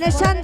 Nation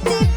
Fantastic.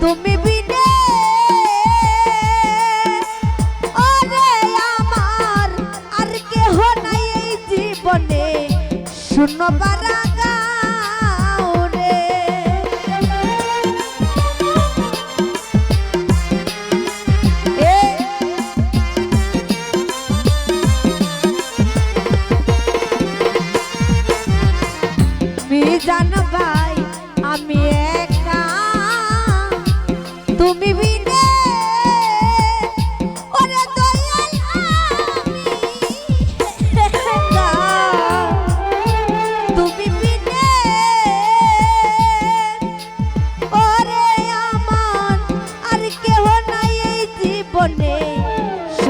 তুমি বিনে। ওরে আমার আর কেহ নাই এই জীবনে। শূন্য পারা জানবা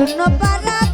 শূন্য পারা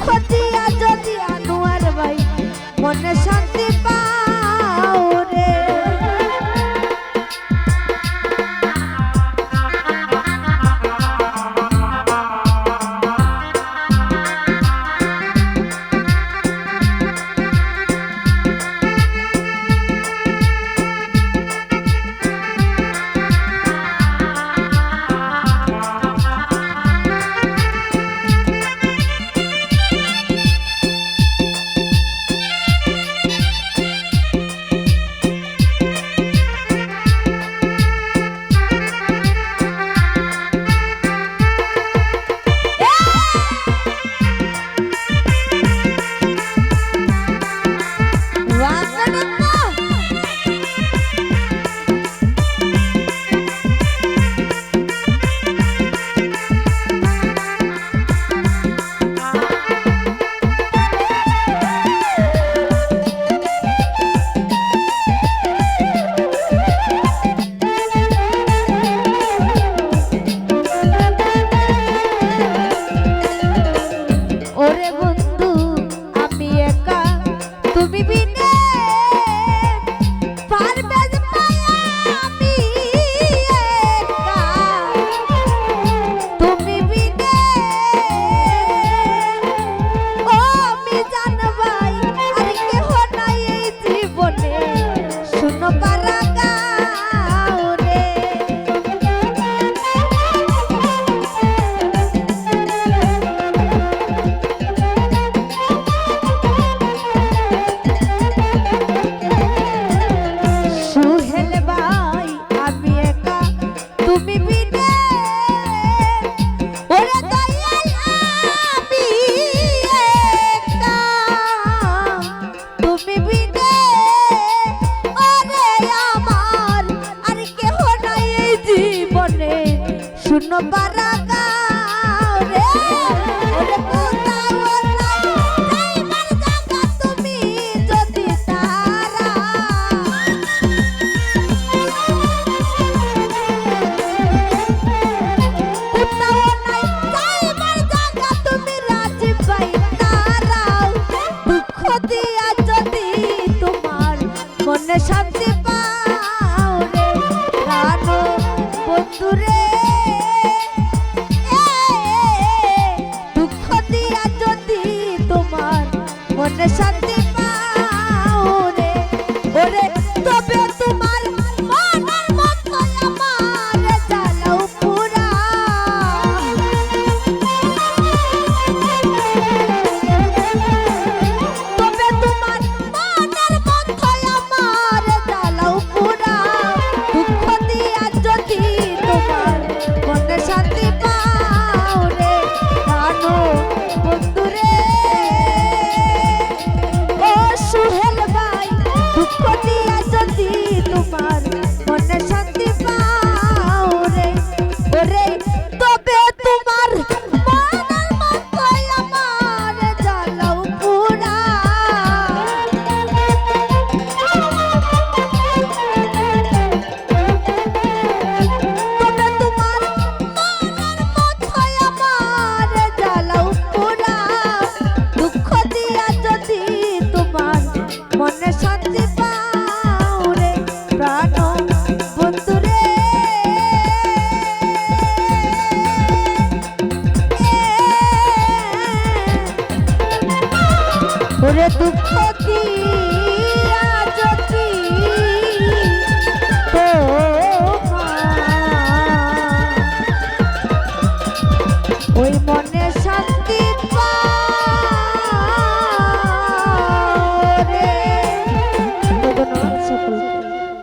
দুঃখ দিয়া যদি আনোয়ার ভাই মনে শুনো পারা রে। ওরে Let's go.